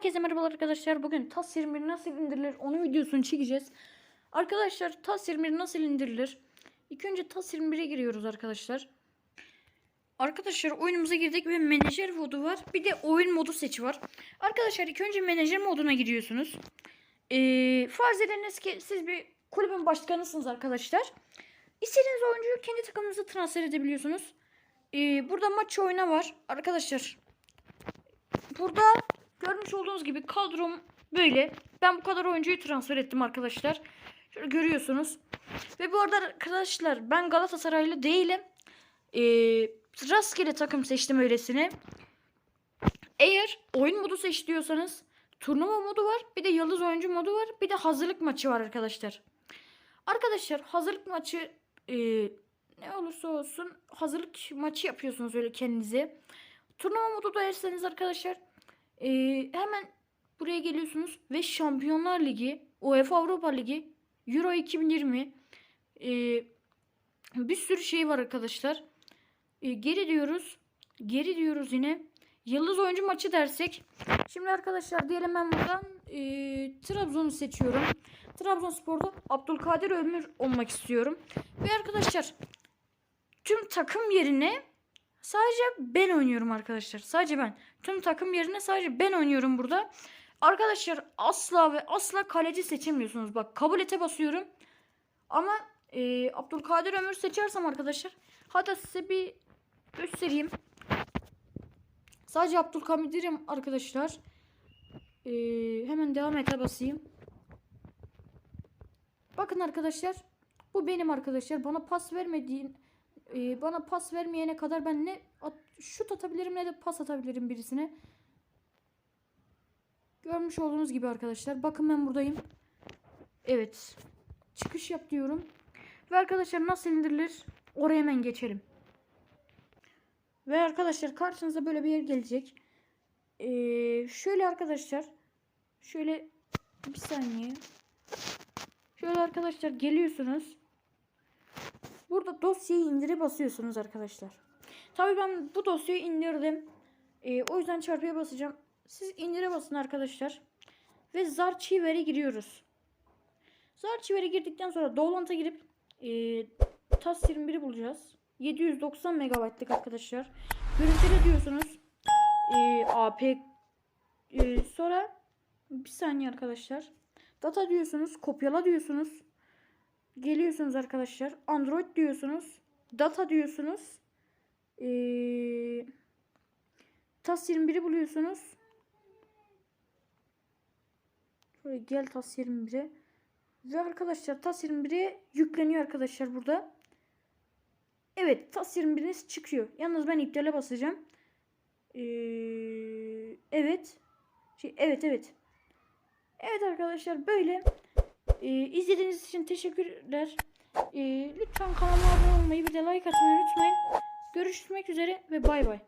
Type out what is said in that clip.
Herkese merhabalar arkadaşlar. Bugün TAS 21 nasıl indirilir onun videosunu çekeceğiz. Arkadaşlar TAS 21 nasıl indirilir? İlk önce TAS 21'e giriyoruz arkadaşlar. Arkadaşlar oyunumuza girdik ve menajer modu var. Bir de oyun modu seçi var. Arkadaşlar ilk önce menajer moduna giriyorsunuz. Ee, farz ediniz ki siz bir kulübün başkanısınız arkadaşlar. İstediğiniz oyuncuyu kendi takımınıza transfer edebiliyorsunuz. Ee, burada maç oyna var. Arkadaşlar burada görmüş olduğunuz gibi kadrom böyle. Ben bu kadar oyuncuyu transfer ettim arkadaşlar. Şöyle görüyorsunuz. Ve bu arada arkadaşlar ben Galatasaraylı değilim. Ee, rastgele takım seçtim öylesine. Eğer oyun modu seç diyorsanız turnuva modu var. Bir de yıldız oyuncu modu var. Bir de hazırlık maçı var arkadaşlar. Arkadaşlar hazırlık maçı e, ne olursa olsun hazırlık maçı yapıyorsunuz öyle kendinize. Turnuva modu da erseniz arkadaşlar e, hemen buraya geliyorsunuz ve Şampiyonlar Ligi, UEFA Avrupa Ligi, Euro 2020 e, bir sürü şey var arkadaşlar. E, geri diyoruz. Geri diyoruz yine. Yıldız oyuncu maçı dersek. Şimdi arkadaşlar diyelim ben buradan e, Trabzon'u seçiyorum. Trabzonspor'da Abdülkadir Ömür olmak istiyorum. Ve arkadaşlar tüm takım yerine sadece ben oynuyorum arkadaşlar. Sadece ben. Tüm takım yerine sadece ben oynuyorum burada. Arkadaşlar asla ve asla kaleci seçemiyorsunuz. Bak kabul ete basıyorum. Ama e, Abdülkadir Ömür seçersem arkadaşlar. Hatta size bir göstereyim. Sadece Abdülkadir'im arkadaşlar. E, hemen devam ete basayım. Bakın arkadaşlar. Bu benim arkadaşlar. Bana pas vermediğin e, bana pas vermeyene kadar ben ne at, şut atabilirim ne de pas atabilirim birisine. Görmüş olduğunuz gibi arkadaşlar. Bakın ben buradayım. Evet. Çıkış yap diyorum. Ve arkadaşlar nasıl indirilir? Oraya hemen geçelim. Ve arkadaşlar karşınıza böyle bir yer gelecek. Ee, şöyle arkadaşlar. Şöyle bir saniye. Şöyle arkadaşlar geliyorsunuz. Burada dosyayı indire basıyorsunuz arkadaşlar. Tabii ben bu dosyayı indirdim. Ee, o yüzden çarpıya basacağım. Siz indire basın arkadaşlar. Ve Zarchiver'e giriyoruz. Zarchiver'e girdikten sonra Download'a girip e, TAS 21'i bulacağız. 790 MB'lık arkadaşlar. Görüntüle diyorsunuz. E, AP e, sonra bir saniye arkadaşlar. Data diyorsunuz. Kopyala diyorsunuz. Geliyorsunuz arkadaşlar. Android diyorsunuz. Data diyorsunuz. Ee, TAS 21'i buluyorsunuz. Şöyle gel TAS 21'e. Ve arkadaşlar TAS 21'e yükleniyor arkadaşlar burada. Evet TAS 21'iniz çıkıyor. Yalnız ben iptale basacağım. Ee, evet. Şey, evet evet. Evet arkadaşlar böyle. Ee, izlediğiniz için teşekkürler. Ee, lütfen kanalıma abone olmayı bir de like atmayı unutmayın. Görüşmek üzere ve bay bay.